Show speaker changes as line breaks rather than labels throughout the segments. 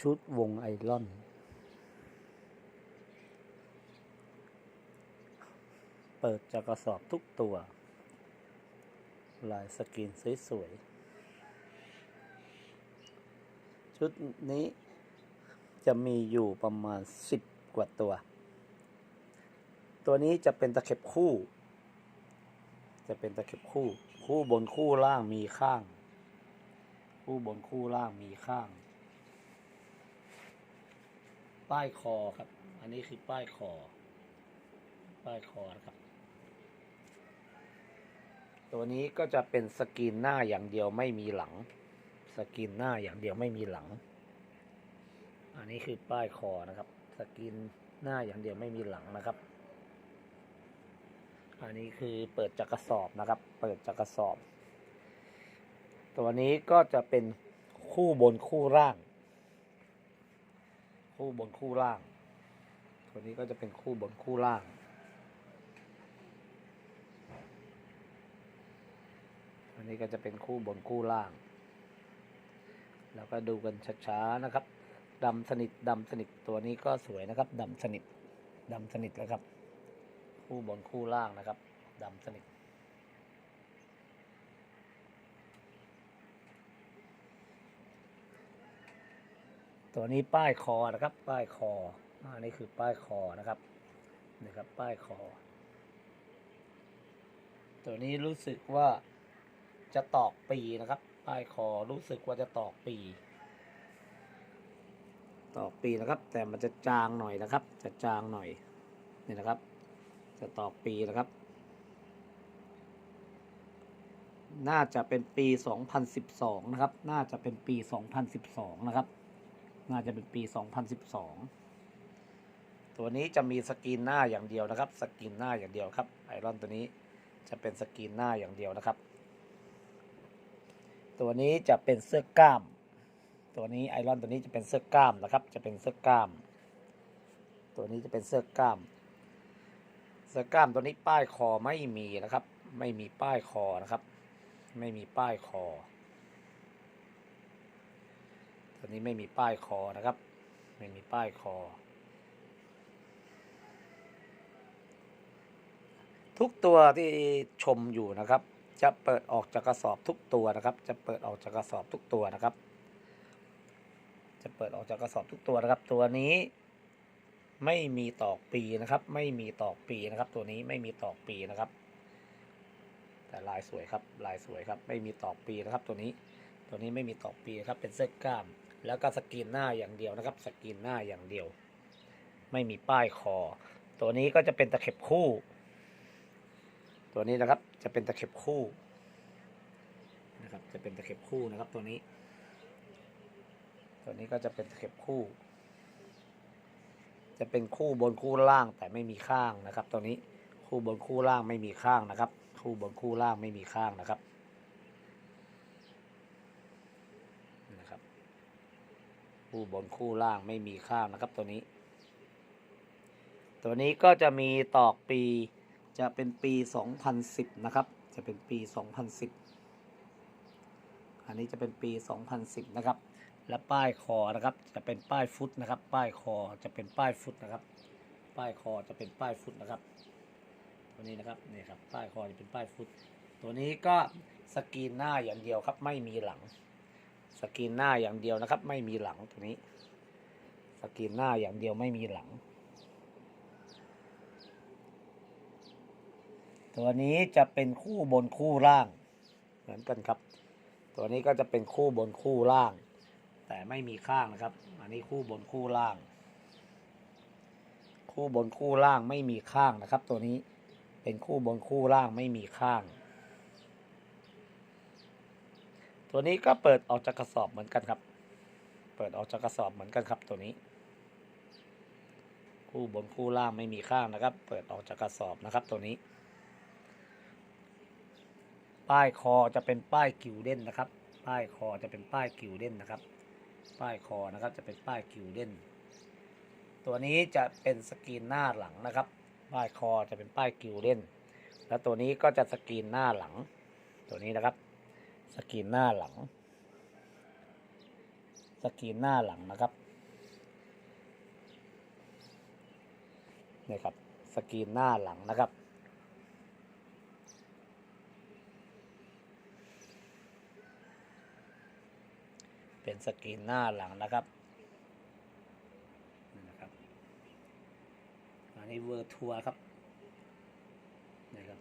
ชุดวงไอรอน เปิดจากกระสอบทุกตัว ลายสกรีนสวยๆ ชุดนี้จะมีอยู่ประมาณสิบกว่าตัว ตัวนี้จะเป็นตะเข็บคู่ จะเป็นตะเข็บคู่ คู่บนคู่ล่างมีข้าง คู่บนคู่ล่างมีข้าง ป้ายคอครับ อันนี้คือป้ายคอ ป้ายคอนะครับ ตัวนี้ก็จะเป็นสกรีนหน้าอย่างเดียวไม่มีหลัง สกรีนหน้าอย่างเดียวไม่มีหลัง อันนี้คือป้ายคอนะครับ สกรีนหน้าอย่างเดียวไม่มีหลังนะครับ อันนี้คือเปิดจากกระสอบนะครับ เปิดจากกระสอบ ตัวนี้ก็จะเป็นคู่บนคู่ล่าง คู่บนคู่ล่าง ตัวนี้ก็จะเป็นคู่บนคู่ล่างอันนี้ก็จะเป็นคู่บนคู่ล่าง แล้วก็ดูกันช้าๆนะครับดำสนิทดำสนิทตัวนี้ก็สวยนะครับดำสนิทดำสนิทแล้วครับ คู่บนคู่ล่างนะครับดำสนิท ตัวนี้ป้ายคอนะครับ ป้ายคออันนี้คือป้ายคอนะครับนี่ครับ ป้ายคอ ตัวนี้รู้สึกว่าจะตอกปีนะครับ ป้ายคอรู้สึกว่าจะตอกปี ตอกปีนะครับ แต่มันจะจางหน่อยนะครับ จะจางหน่อยนี่นะครับ จะตอกปีนะครับ น่าจะเป็นปี 2012 นะครับ น่าจะเป็นปี 2012 นะครับ น่าจะเป็นปี 2012 ตัวนี้จะมีสกรีนหน้าอย่างเดียวนะครับ สกรีนหน้าอย่างเดียวครับไอรอนตัวนี้จะเป็นสกรีนหน้าอย่างเดียวนะครับ ตัวนี้จะเป็นเสื้อกล้าม ตัวนี้ไอรอนตัวนี้จะเป็นเสื้อกล้ามนะครับ จะเป็นเสื้อกล้าม ตัวนี้จะเป็นเสื้อกล้าม เสื้อกล้ามตัวนี้ป้ายคอไม่มีนะครับ ไม่มีป้ายคอนะครับ ไม่มีป้ายคอ ตัวนี้ไม่มีป้ายคอนะครับ ไม่มีป้ายคอ ทุกตัวที่ชมอยู่นะครับ จะเปิดออกจากกระสอบทุกตัวนะครับ จะเปิดออกจากกระสอบทุกตัวนะครับ จะเปิดออกจากกระสอบทุกตัวนะครับ ตัวนี้ไม่มีตอกปีนะครับ ไม่มีตอกปีนะครับ ตัวนี้ไม่มีตอกปีนะครับ แต่ลายสวยครับลายสวยครับ ไม่มีตอกปีนะครับ ตัวนี้ตัวนี้ไม่มีตอกปีนะครับเป็นเสื้อกล้าม แล้วก็สกรีนหน้าอย่างเดียวนะครับ สกรีนหน้าอย่างเดียว ไม่มีป้ายคอ ตัวนี้ก็จะเป็นตะเข็บคู่ ตัวนี้นะครับจะเป็นตะเข็บคู่นะครับจะเป็นตะเข็บคู่นะครับตัวนี้ ตัวนี้ก็จะเป็นตะเข็บคู่ จะเป็นคู่บนคู่ล่างแต่ไม่มีข้างนะครับ ตัวนี้คู่บนคู่ล่างไม่มีข้างนะครับ คู่บนคู่ล่างไม่มีข้างนะครับนะครับ คู่บนคู่ล่างไม่มีข้างนะครับตัวนี้ ตัวนี้ก็จะมีตอกปีจะเป็นปี 2010 นะครับ จะเป็นปี 2010 อันนี้จะเป็นปี 2010 นะครับ และป้ายคอนะครับ จะเป็นป้ายฟุตนะครับ ป้ายคอจะเป็นป้ายฟุตนะครับ ป้ายคอจะเป็นป้ายฟุตนะครับ ตัวนี้นะครับนี่ครับป้ายคอจะเป็นป้ายฟุต ตัวนี้ก็สกรีนหน้าอย่างเดียวครับไม่มีหลัง สกรีนหน้าอย่างเดียวนะครับ ไม่มีหลังตัวนี้ สกรีนหน้าอย่างเดียวไม่มีหลัง ตัวนี้จะเป็นคู่บนคู่ล่าง เหมือนกันครับ ตัวนี้ก็จะเป็นคู่บนคู่ล่าง แต่ไม่มีข้างนะครับ อันนี้คู่บนคู่ล่าง คู่บนคู่ล่างไม่มีข้างนะครับ ตัวนี้เป็นคู่บนคู่ล่างไม่มีข้าง ตัวนี้ก็เปิดออกจากกระสอบเหมือนกันครับ เปิดออกจากกระสอบเหมือนกันครับ ตัวนี้ คู่บนคู่ล่างไม่มีข้างนะครับ เปิดออกจากกระสอบนะครับ ตัวนี้ ป้ายคอจะเป็นป้ายกิวเด้นนะครับ ป้ายคอจะเป็นป้ายกิวเด้นนะครับ ป้ายคอนะครับจะเป็นป้ายกิวเด้นตัวนี้จะเป็นสกรีนหน้าหลังนะครับ ป้ายคอจะเป็นป้ายกิวเด้นแล้วตัวนี้ก็จะสกรีนหน้าหลัง ตัวนี้นะครับ สกรีนหน้าหลัง สกรีนหน้าหลังนะครับนี่ครับ สกรีนหน้าหลังนะครับ เป็นสกรีนหน้าหลังนะครับนะครับ อันนี้เวอร์ทัวร์ครับนะครับ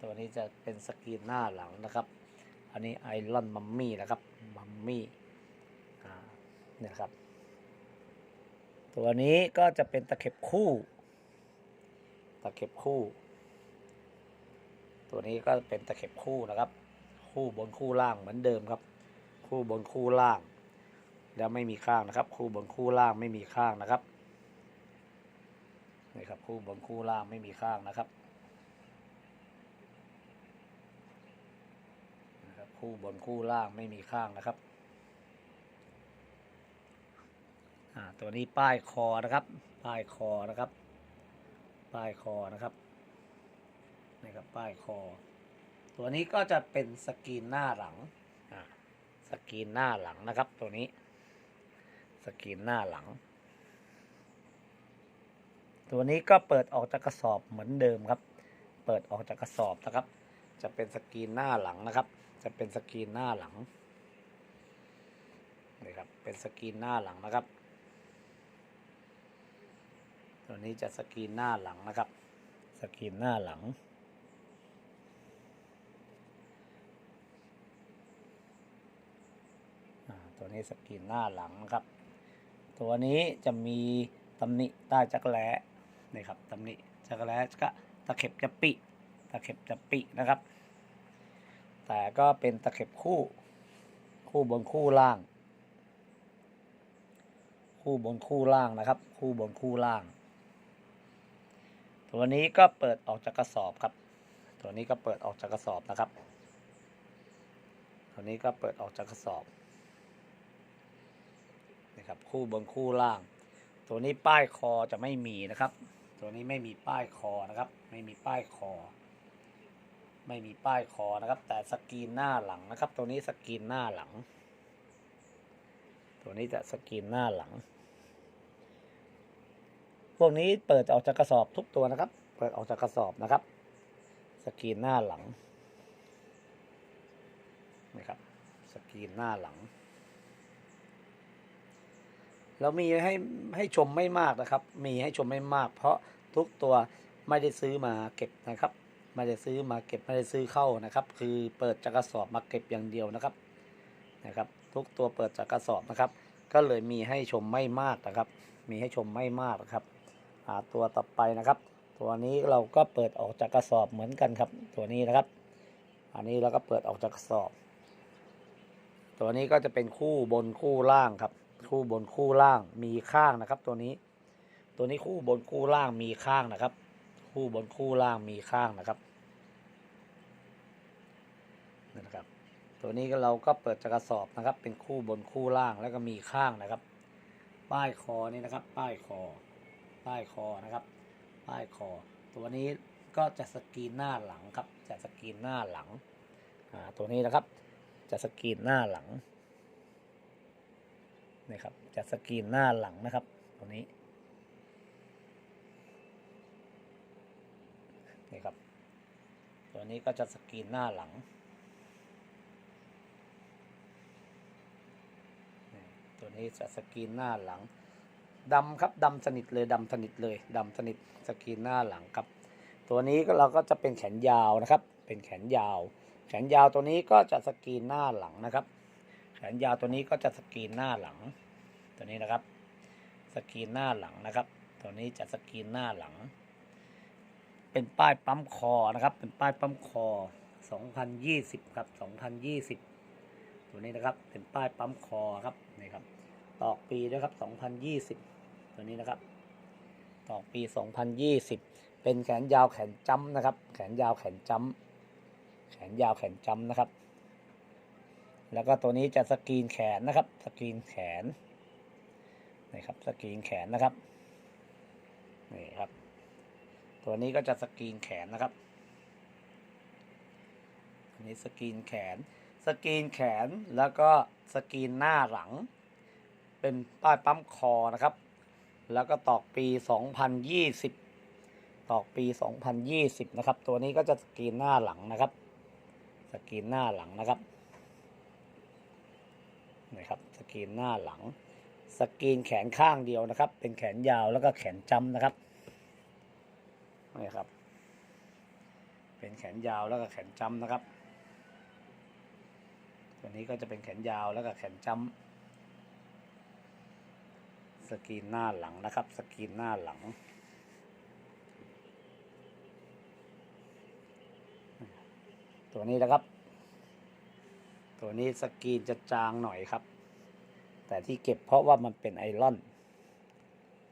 ตัวนี้จะเป็นสกรีนหน้าหลังนะครับ อันนี้ไอรอนมัมมี่นะครับมัมมี่เนี่ยครับ ตัวนี้ก็จะเป็นตะเข็บคู่ ตะเข็บคู่ ตัวนี้ก็เป็นตะเข็บคู่นะครับ คู่บนคู่ล่างเหมือนเดิมครับ คู่บนคู่ล่าง แล้วไม่มีข้างนะครับ คู่บนคู่ล่างไม่มีข้างนะครับนี่ครับคู่บนคู่ล่างไม่มีข้างนะครับนะ คู่บนคู่ล่างไม่มีข้างนะครับ ตัวนี้ป้ายคอนะครับ ป้ายคอนะครับ ป้ายคอนะครับนี่ครับป้ายคอ ตัวนี้ก็จะเป็นสกรีนหน้าหลังสกรีนหน้าหลังนะครับ ตัวนี้ สกรีนหน้าหลัง ตัวนี้ก็เปิดออกจากกระสอบเหมือนเดิมครับ เปิดออกจากกระสอบนะครับ จะเป็นสกรีนหน้าหลังนะครับ จะเป็นสกรีนหน้าหลังนี่ครับ เป็นสกรีนหน้าหลังนะครับ ตัวนี้จะสกรีนหน้าหลังนะครับ สกรีนหน้าหลัง ตัวนี้สกรีนหน้าหลังนะครับ ตัวนี้จะมีตำหนิใต้จักรแล้นี่ครับตำหนิจักรแล้ก็ตะเข็บจะปิ ตะเข็บจะปินะครับ แต่ก็เป็นตะเข็บคู่ คู่บนคู่ล่าง คู่บนคู่ล่างนะครับ คู่บนคู่ล่าง ตัวนี้ก็เปิดออกจากกระสอบครับ ตัวนี้ก็เปิดออกจากกระสอบนะครับ ตัวนี้ก็เปิดออกจากกระสอบนะครับคู่บนคู่ล่าง ตัวนี้ป้ายคอจะไม่มีนะครับ ตัวนี้ไม่มีป้ายคอนะครับ ไม่มีป้ายคอ ไม่มีป้ายคอนะครับ แต่สกรีนหน้าหลังนะครับ ตัวนี้สกรีนหน้าหลัง ตัวนี้จะสกรีนหน้าหลัง พวกนี้เปิดออกจากกระสอบทุกตัวนะครับ เปิดออกจากกระสอบนะครับ สกรีนหน้าหลังนะครับสกรีนหน้าหลังเรามีให้ให้ชมไม่มากนะครับ มีให้ชมไม่มาก เพราะทุกตัวไม่ได้ซื้อมาเก็บนะครับ ไม่ได้ซื้อมาเก็บไม่ได้ซื้อเข้านะครับ คือเปิดจากกระสอบมาเก็บอย่างเดียวนะครับนะครับ ทุกตัวเปิดจากกระสอบนะครับ ก็เลยมีให้ชมไม่มากนะครับ มีให้ชมไม่มากนะครับตัวต่อไปนะครับ ตัวนี้เราก็เปิดออกจากกระสอบเหมือนกันครับ ตัวนี้นะครับ อันนี้เราก็เปิดออกจากกระสอบ ตัวนี้ก็จะเป็นคู่บนคู่ล่างครับ คู่บนคู่ล่างมีข้างนะครับ ตัวนี้ ตัวนี้คู่บนคู่ล่างมีข้างนะครับ คู่บนคู่ล่างมีข้างนะครับนี่นะครับ ตัวนี้ก็เราก็เปิดจากกระสอบนะครับ เป็นคู่บนคู่ล่างแล้วก็มีข้างนะครับ ป้ายคอนี่นะครับ ป้ายคอ ป้ายคอนะครับ ป้ายคอ ตัวนี้ก็จะสกรีนหน้าหลังครับ จะสกรีนหน้าหลังตัวนี้นะครับ จะสกรีนหน้าหลังนี่ครับ จะสกรีนหน้าหลังนะครับ ตัวนี้ นี่ครับ ตัวนี้ก็จะสกรีนหน้าหลัง ตัวนี้จะสกรีนหน้าหลังดำครับดำสนิทเลยดำสนิทเลยดำสนิทสกรีนหน้าหลังครับ ตัวนี้ก็เราก็จะเป็นแขนยาวนะครับ เป็นแขนยาว แขนยาวตัวนี้ก็จะสกรีนหน้าหลังนะครับ แขนยาวตัวนี้ก็จะสกรีนหน้าหลัง ตัวนี้นะครับ สกรีนหน้าหลังนะครับ ตัวนี้จะสกรีนหน้าหลัง เป็นป้ายปั๊มคอนะครับ เป็นป้ายปั๊มคอ 2020 ครับ 2020 ตัวนี้นะครับ เป็นป้ายปั๊มคอครับ นี่ครับ ตอกปีด้วยครับ 2020 ตัวนี้นะครับ ตอกปี 2020 เป็นแขนยาวแขนจ้ำนะครับ แขนยาวแขนจ้ำแขนยาวแขนจ้ำนะครับ แล้วก็ตัวนี้จะสกรีนแขนนะครับ สกรีนแขน นี่ครับ สกรีนแขนนะครับ นี่ครับ ตัวนี้ก็จะสกรีนแขนนะครับ อันนี้สกรีนแขน สกรีนแขนแล้วก็สกรีนหน้าหลัง เป็นป้ายปั๊มคอนะครับ แล้วก็ตอกปี 2020 ตอกปี 2020 นะครับ ตัวนี้ก็จะสกรีนหน้าหลังนะครับ สกรีนหน้าหลังนะครับนะครับสกรีนหน้าหลัง สกรีนแขนข้างเดียวนะครับ เป็นแขนยาวแล้วก็แขนจำนะครับ นี่ครับ เป็นแขนยาวแล้วก็แขนจำนะครับ ตัวนี้ก็จะเป็นแขนยาวแล้วก็แขนจำสกรีนหน้าหลังนะครับ สกรีนหน้าหลังตัวนี้นะครับ ตัวนี้สกรีนจะจางหน่อยครับ แต่ที่เก็บเพราะว่ามันเป็นไอรอน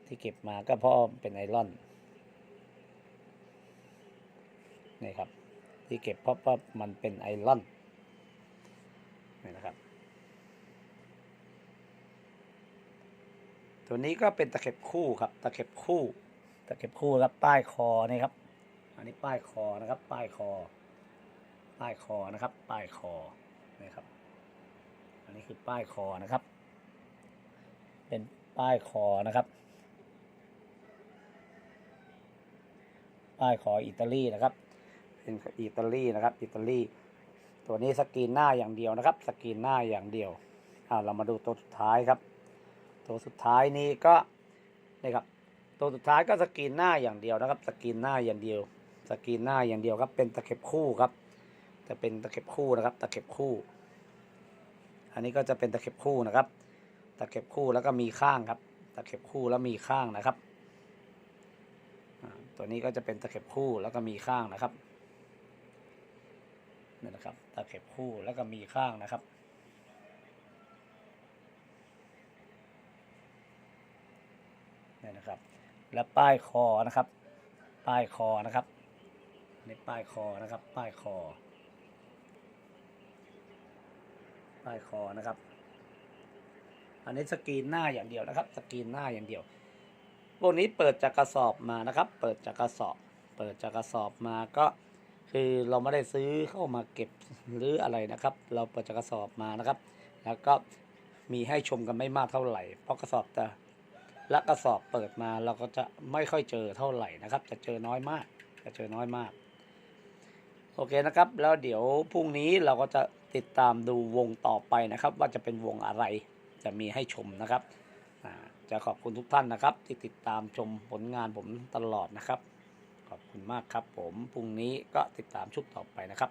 ที่เก็บมาก็เพราะเป็นไอรอน นี่ครับ ที่เก็บเพราะว่ามันเป็นไอรอนนี่นะครับ ตัวนี้ก็เป็นตะเข็บคู่ครับ ตะเข็บคู่ ตะเข็บคู่ครับป้ายคอนี่ครับ อันนี้ป้ายคอนะครับ ป้ายคอ ป้ายคอนะครับ ป้ายคอนี่ครับ อันนี้คือป้ายคอนะครับ เป็นป้ายคอนะครับป้ายคออิตาลีนะครับ เป็นอิตาลีนะครับอิตาลีตัวนี้สกรีนหน้าอย่างเดียวนะครับ สกรีนหน้าอย่างเดียวอ่าเรามาดูตัวสุดท้ายครับ ตัวสุดท้ายนี้ก็นี่ครับตัวสุดท้ายก็สกรีนหน้าอย่างเดียวนะครับ สกรีนหน้าอย่างเดียว สกรีนหน้าอย่างเดียวครับ เป็นตะเข็บคู่ครับจะเป็นตะเข็บคู่นะครับ ตะเข็บคู่ อันนี้ก็จะเป็นตะเข็บคู่นะครับ ตะเข็บคู่แล้วก็มีข้างครับ ตะเข็บคู่แล้วมีข้างนะครับตัวนี้ก็จะเป็นตะเข็บคู่แล้วก็มีข้างนะครับ นี่นะครับตะเข็บคู่แล้วก็มีข้างนะครับ นี่นะครับ และป้ายคอนะครับ ป้ายคอนะครับนี่ป้ายคอนะครับ ป้ายคอ ป้ายคอนะครับ อันนี้สกรีนหน้าอย่างเดียวนะครับ สกรีนหน้าอย่างเดียวพวกนี้เปิดจากกระสอบมานะครับ เปิดจากกระสอบ เปิดจากกระสอบมาก็ คือเราไม่ได้ซื้อเข้ามาเก็บหรืออะไรนะครับ เราเปิดจากกระสอบมานะครับ แล้วก็มีให้ชมกันไม่มากเท่าไหร่ เพราะกระสอบจะและกระสอบเปิดมาเราก็จะไม่ค่อยเจอเท่าไหร่นะครับ จะเจอน้อยมาก จะเจอน้อยมาก โอเคนะครับ แล้วเดี๋ยวพรุ่งนี้เราก็จะติดตามดูวงต่อไปนะครับ ว่าจะเป็นวงอะไรจะมีให้ชมนะครับจะขอบคุณทุกท่านนะครับ ที่ติดตามชมผลงานผมตลอดนะครับ ขอบคุณมากครับผมพรุ่งนี้ก็ติดตามชุดต่อไปนะครับ